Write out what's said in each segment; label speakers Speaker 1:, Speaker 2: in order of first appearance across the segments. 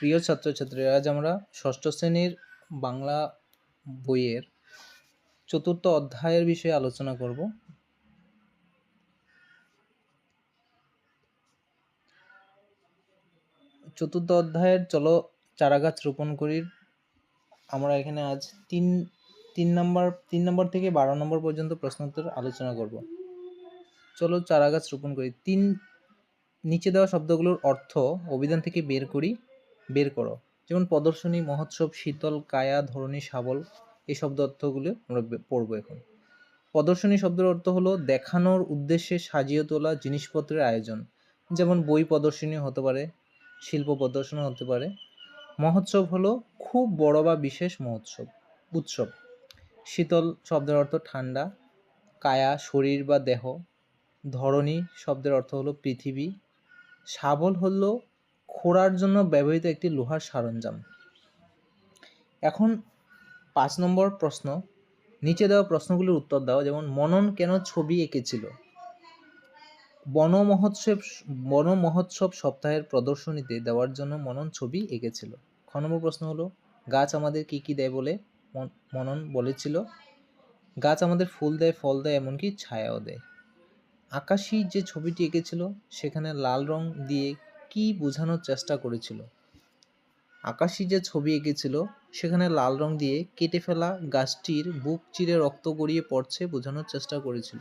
Speaker 1: প্রিয় ছাত্রছাত্রীরা, আজ আমরা ষষ্ঠ শ্রেণির বাংলা বইয়ের চতুর্থ অধ্যায়ের বিষয়ে আলোচনা করব। চতুর্থ অধ্যায়ের চলো চারাগাছ রোপণ করি। আমরা এখানে আজ তিন তিন নম্বর তিন নম্বর থেকে বারো নম্বর পর্যন্ত প্রশ্নোত্তর আলোচনা করব। চলো চারাগাছ রোপণ করি। তিন, নিচে দেওয়া শব্দগুলোর অর্থ অভিধান থেকে বের করি। বের করো। যেমন প্রদর্শনী, মহোৎসব, শীতল, কায়া ধরনী শাবল এই শব্দ অর্থগুলো আমরা পড়ব এখন। প্রদর্শনী শব্দের অর্থ হলো দেখানোর উদ্দেশ্যে সাজিয়ে তোলা জিনিসপত্রের আয়োজন। যেমন বই প্রদর্শনী হতে পারে, শিল্প প্রদর্শনী হতে পারে। মহোৎসব হলো খুব বড় বা বিশেষ মহোৎসব, উৎসব। শীতল শব্দের অর্থ ঠান্ডা, কায়া শরীর বা দেহ। ধরনী শব্দের অর্থ হলো পৃথিবী। শাবল হলো খোঁড়ার জন্য ব্যবহৃত একটি লোহার সরঞ্জাম। এখন পাঁচ নম্বর প্রশ্ন, নিচে দেওয়া প্রশ্নগুলির উত্তর দাও, যেমন, মনন কেন ছবি এঁকেছিল? বন মহোৎসব বন মহোৎসব সপ্তাহের প্রদর্শনীতে দেওয়ার জন্য মনন ছবি এঁকেছিল। খ নম্বর প্রশ্ন হলো, গাছ আমাদের কি কি দেয় বলে মন- মনন বলেছিল? গাছ আমাদের ফুল দেয়, ফল দেয়, এমনকি ছায়াও দেয়। আকাশী যে ছবিটি এঁকেছিল, সেখানে লাল রং দিয়ে কি বোঝানোর চেষ্টা করেছিল? আকাশী যে ছবি এঁকেছিল, সেখানে লাল রং দিয়ে কেটে ফেলা গাছটির বুক চিরে রক্ত গড়িয়ে পড়ছে বোঝানোর চেষ্টা করেছিল।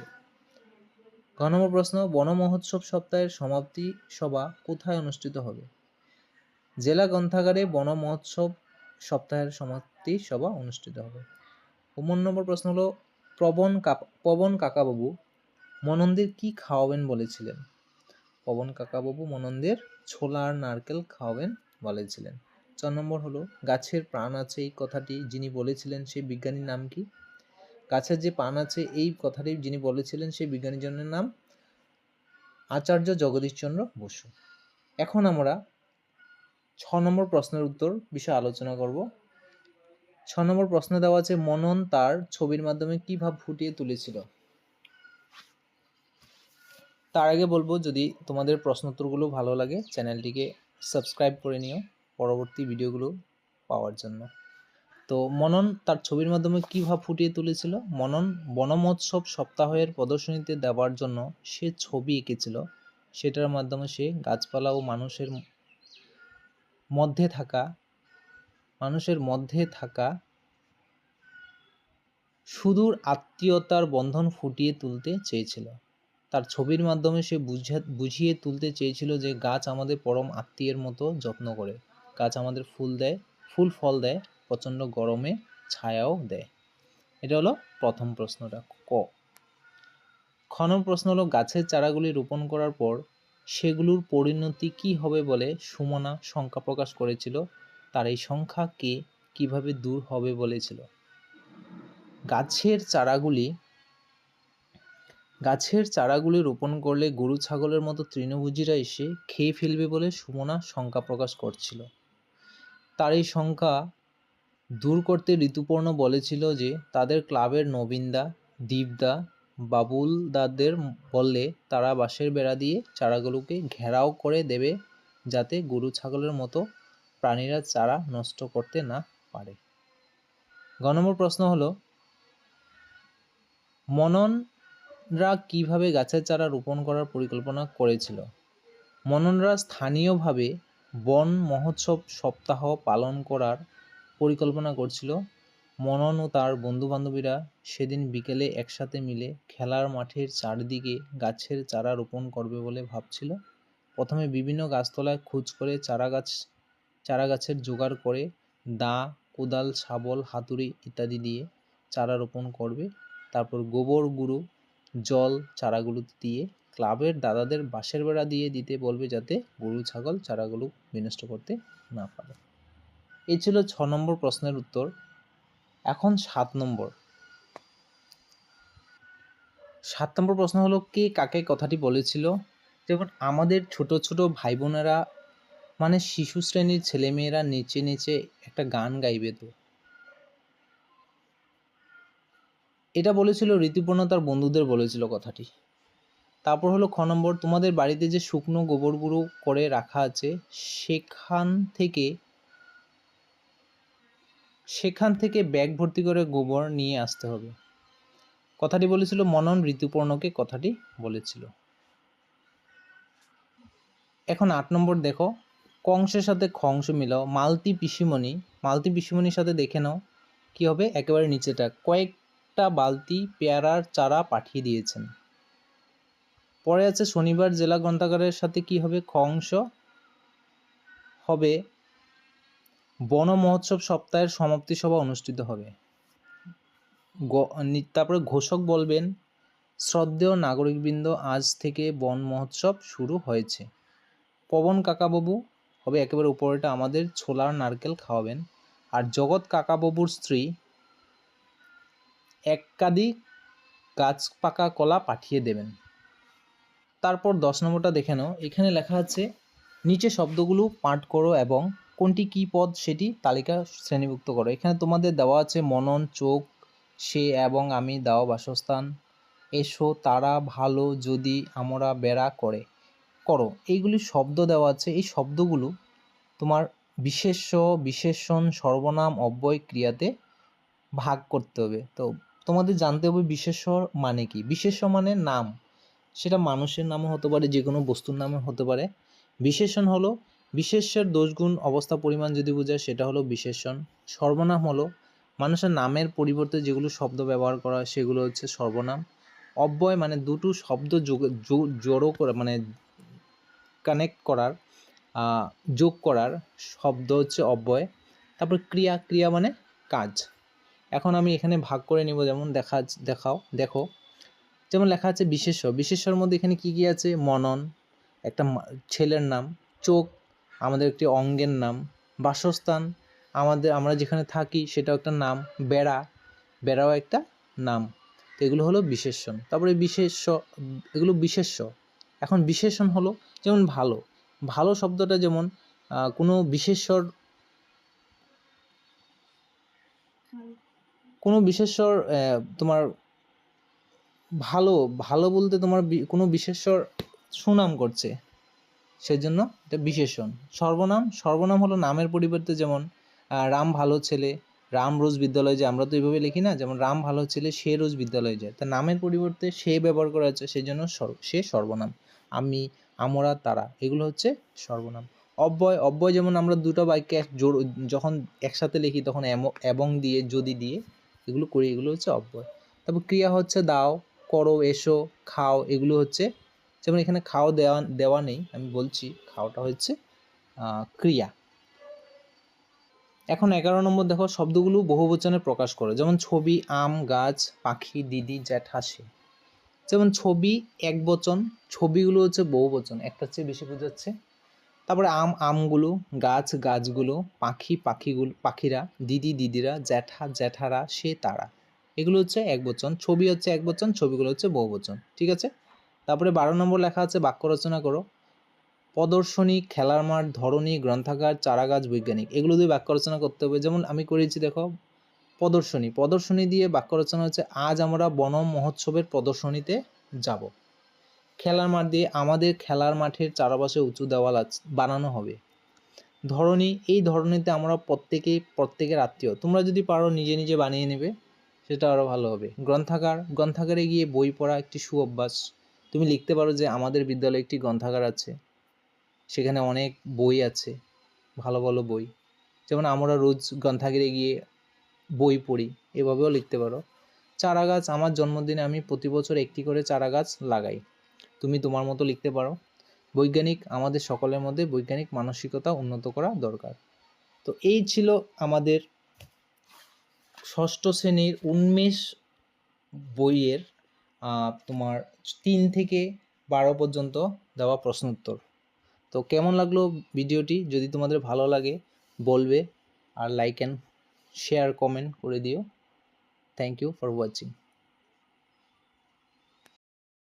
Speaker 1: ঘ নম্বর প্রশ্ন, বন মহোৎসব সপ্তাহের সমাপ্তি সভা কোথায় অনুষ্ঠিত হবে? জেলা গ্রন্থাগারে বন মহোৎসব সপ্তাহের সমাপ্তি সভা অনুষ্ঠিত হবে। উমন নম্বর প্রশ্ন হলো, প্রবণ পবন কাকাবাবু মনন্দের কি খাওয়াবেন বলেছিলেন? পবন কাকাবাবু মনন্দের ছোলা আর নারকেল খাওয়াবেন বলেছিলেন। চার নম্বর হলো, গাছের প্রাণ আছে এই কথাটি যিনি বলেছিলেন সেই বিজ্ঞানীর নাম কি? গাছের যে প্রাণ আছে এই কথাটি যিনি বলেছিলেন সেই বিজ্ঞানীর জনের নাম আচার্য জগদীশচন্দ্র বসু। এখন আমরা ছ নম্বর প্রশ্নের উত্তর বিষয়ে আলোচনা করব। ছ নম্বর প্রশ্ন দেওয়া আছে, মনন তার ছবির মাধ্যমে কি ভাব ফুটিয়ে তুলেছিল? তার আগে বলব, যদি তোমাদের প্রশ্ন উত্তরগুলো ভালো লাগে, চ্যানেলটিকে সাবস্ক্রাইব করে নিও পরবর্তী ভিডিওগুলো পাওয়ার জন্য। তো মনন তার ছবির মাধ্যমে কী ভাব ফুটিয়ে তুলেছিল? মনন বনমোৎসব সপ্তাহের প্রদর্শনীতে দেওয়ার জন্য সে ছবি এঁকেছিল। সেটার মাধ্যমে সে গাছপালা ও মানুষের মধ্যে থাকা, মানুষের মধ্যে থাকা সুদূর আত্মীয়তার বন্ধন ফুটিয়ে তুলতে চেয়েছিল। তার ছবির মাধ্যমে সে বুঝা, বুঝিয়ে তুলতে চেয়েছিল যে গাছ আমাদের পরম আত্মীয়ের মতো যত্ন করে। গাছ আমাদের ফুল দেয়, ফুল ফল দেয়, প্রচণ্ড গরমে ছায়াও দেয়। এটা হলো প্রথম প্রশ্নটা, ক। নম্বর প্রশ্ন হলো, গাছের চারাগুলি রোপণ করার পর সেগুলোর পরিণতি কি হবে বলে সুমনা শঙ্কা প্রকাশ করেছিল? তার এই সংখ্যা কে কীভাবে দূর হবে বলেছিল? গাছের চারাগুলি গাছের চারাগুলি রোপণ করলে গরু ছাগলের মতো তৃণভোজীরা এসে খেয়ে ফেলবে বলে সুমনা শঙ্কা প্রকাশ করছিল। তার এই শঙ্কা দূর করতে ঋতুপর্ণ বলেছিল যে, তাদের ক্লাবের নবীনদা, দীপদা, বাবুলদাদের বললে তারা বাঁশের বেড়া দিয়ে চারাগুলোকে ঘেরাও করে দেবে যাতে গরু ছাগলের মতো প্রাণীরা চারা নষ্ট করতে না পারে। গ নম্বর প্রশ্ন হলো মননরা কীভাবে গাছের চারা রোপণ করার পরিকল্পনা করেছিল? মননরা স্থানীয়ভাবে বন মহোৎসব সপ্তাহ পালন করার পরিকল্পনা করছিল। মনন ও তার বন্ধুবান্ধবীরা সেদিন বিকেলে একসাথে মিলে খেলার মাঠের চারদিকে গাছের চারা রোপণ করবে বলে ভাবছিল। প্রথমে বিভিন্ন গাছতলায় খোঁজ করে চারা গাছ, চারা গাছের জোগাড় করে দা, কোদাল, শাবল, হাতুড়ি ইত্যাদি দিয়ে চারা রোপণ করবে। তারপর গোবর, গুঁড়ো জল চারাগুলোতে দিয়ে ক্লাবের দাদাদের বাঁশের বেড়া দিয়ে দিতে বলবে যাতে গরু, ছাগল চারাগুলো বিনষ্ট করতে না পারে। এই ছিল ছ নম্বর প্রশ্নের উত্তর। এখন সাত নম্বর। সাত নম্বর প্রশ্ন হলো, কে কাকে কথাটি বলেছিল? যেমন আমাদের ছোট ছোট ভাই বোনেরা মানে শিশু শ্রেণির ছেলেমেয়েরা নেচে নেচে একটা গান গাইবে তো। এটা বলেছিল, ঋতুপর্ণ তার বন্ধুদের বলেছিল কথাটি। তারপর হলো খ নম্বর, তোমাদের বাড়িতে যে শুকনো গোবর গুঁড়ো করে রাখা আছে, সেখান থেকে সেখান থেকে ব্যাগ ভর্তি করে গোবর নিয়ে আসতে হবে। কথাটি বলেছিল মনন ঋতুপর্ণকে, কথাটি বলেছিল। এখন আট নম্বর দেখো, কংসের সাথে খংস মিলাও, মালতি পিসিমণি, মালতি পিসিমণির সাথে দেখে নাও, কি হবে? একেবারে নিচেটা কয়েকটা বালতি পেয়ারার চারা পাঠিয়ে দিয়েছেন। পরে আছে শনিবার জেলা গ্রন্থাগারের সাথে কি হবে খংস হবে, বন মহোৎসব সপ্তাহের সমাপ্তি সভা অনুষ্ঠিত হবে। তারপরে ঘোষক বলবেন, শ্রদ্ধেয় নাগরিকবৃন্দ, আজ থেকে বন মহোৎসব শুরু হয়েছে। পবন কাকাবাবু হবে একেবারে উপরেটা, আমাদের ছোলার নারকেল খাওয়াবেন। আর জগৎ কাকাবাবুর স্ত্রী একাধিক গাছ পাকা কলা পাঠিয়ে দেবেন। তারপর দশ নম্বরটা দেখে নাও। এখানে লেখা আছে, নিচে শব্দগুলো পাঠ করো এবং কোনটি কী পদ সেটি তালিকা শ্রেণীভুক্ত করো। এখানে তোমাদের দেওয়া আছে, মনন, চোখ, সে এবং আমি, দাও, বাসস্থান, এসো, তারা, ভালো, যদি, আমরা, বেড়া, করে, করো। এইগুলি শব্দ দেওয়া আছে। এই শব্দগুলো তোমার বিশেষ্য, বিশেষণ, সর্বনাম, অব্যয়, ক্রিয়াতে ভাগ করতে হবে। তো তোমাদের জানতে হবে বিশেষ্য মানে কি? বিশেষ্য মানে নাম। সেটা মানুষের নামও হতে পারে যে কোনো বস্তুর নামে হতে পারে। বিশেষণ হলো বিশেষ্যের দোষগুণ অবস্থা পরিমাণ যদি বোঝায়, সেটা হলো বিশেষণ। সর্বনাম হলো, মানুষের নামের পরিবর্তে যেগুলো শব্দ ব্যবহার করা হয়, সেগুলো হচ্ছে সর্বনাম। অব্যয় মানে দুটো শব্দ যোগ- জড়ো করে মানে কানেক্ট করার যোগ করার শব্দ হচ্ছে অব্যয়। তারপর ক্রিয়া ক্রিয়া মানে কাজ। এখন আমি এখানে ভাগ করে নিব, যেমন দেখা দেখাও, দেখো। যেমন লেখা আছে বিশেষ্য। বিশেষ্যর মধ্যে এখানে কি কি আছে? মনন, একটা ছেলের নাম, চোখ, আমাদের একটি অঙ্গের নাম, বাসস্থান, আমাদের, আমরা যেখানে থাকি সেটাও একটা নাম, বেড়া, বেড়াও একটা নাম। তো এগুলো হলো বিশেষণ তারপরে বিশেষ্য, এগুলো বিশেষ্য। এখন বিশেষণ হলো যেমন ভালো। ভালো শব্দটা যেমন কোনো বিশেষ্যর কোনো বিশেষ্যর তোমার ভালো ভালো বলতে তোমার কোনো বিশেষ্যর সুনাম করছে। সেজন্য এটা বিশেষণ। সর্বনাম সর্বনাম হলো নামের পরিবর্তে যেমন রাম ভালো ছেলে, রাম রোজ বিদ্যালয়ে যায়। আমরা তো এইভাবে লিখি না, যেমন রাম ভালো ছেলে, সে রোজ বিদ্যালয়ে যায়। তা নামের পরিবর্তে সে ব্যবহার করা হচ্ছে সেই জন্য সে সর্বনাম। আমি, আমরা, তারা, এগুলো হচ্ছে সর্বনাম। অব্যয় অব্যয় যেমন আমরা দুটো বাক্যে জোড়, যখন একসাথে লিখি তখন এবং দিয়ে, যদি দিয়ে এগুলো করি, এগুলো হচ্ছে অব্যয়। তারপর ক্রিয়া হচ্ছে দাও, করো, এসো, খাও, এগুলো হচ্ছে, যেমন এখানে খাও দেওয়া দেওয়া নেই, আমি বলছি খাওয়াটা হচ্ছে ক্রিয়া। এখন এগারো নম্বর দেখো, শব্দগুলো বহুবচনে প্রকাশ করো, যেমন ছবি, আম, গাছ, পাখি, দিদি, জ্যাঠ হাসি যেমন ছবি এক বচন, ছবিগুলো হচ্ছে বহু বচন একটার চেয়ে বেশি বোঝাচ্ছে তারপরে আম, আমগুলো, গাছ, গাছগুলো, পাখি, পাখিগুলো, পাখিরা, দিদি, দিদিরা, জ্যাঠা, জ্যাঠারা, সে, তারা। এগুলো হচ্ছে এক বচন, ছবি হচ্ছে এক বচন, ছবিগুলো হচ্ছে বহু বচন, ঠিক আছে? তারপরে বারো নম্বর লেখা আছে, বাক্য রচনা করো। প্রদর্শনী, খেলার মাঠ ধরনী গ্রন্থাগার, চারাগাছ, বৈজ্ঞানিক, এগুলো দিয়ে বাক্য রচনা করতে হবে। যেমন আমি করেছি, দেখো, প্রদর্শনী। প্রদর্শনী দিয়ে বাক্য রচনা হচ্ছে, আজ আমরা বন মহোৎসবের প্রদর্শনীতে যাব। খেলার মাঠ দিয়ে আমাদের খেলার মাঠের চারপাশে উঁচু দেওয়াল বানানো হবে। ধরনী এই ধরনীতে আমরা প্রত্যেকেই প্রত্যেকের আত্মীয়। তোমরা যদি পারো নিজে নিজে বানিয়ে নেবে, সেটা আরও ভালো হবে। গ্রন্থাগার, গ্রন্থাগারে গিয়ে বই পড়া একটি সুঅভ্যাস। তুমি লিখতে পারো যে আমাদের বিদ্যালয়ে একটি গ্রন্থাগার আছে। সেখানে অনেক বই আছে, ভালো ভালো বই। যেমন আমরা রোজ গ্রন্থাগারে গিয়ে বই পড়ি, এভাবেও লিখতে পারো। চারা গাছ আমার জন্মদিনে আমি প্রতি বছর একটি করে চারা গাছ লাগাই। তুমি তোমার মতো লিখতে পারো। বৈজ্ঞানিক, আমাদের সকলের মধ্যে বৈজ্ঞানিক মানসিকতা উন্নত করা দরকার। তো এই ছিল আমাদের ষষ্ঠ শ্রেণির উন্মেষ বইয়ের তোমার তিন থেকে বারো পর্যন্ত দেওয়া প্রশ্ন উত্তর তো কেমন লাগল ভিডিওটি? যদি তোমাদের ভালো লাগে, বলবে আর লাইক অ্যান্ড শেয়ার কমেন্ট করে দিও। Thank you for watching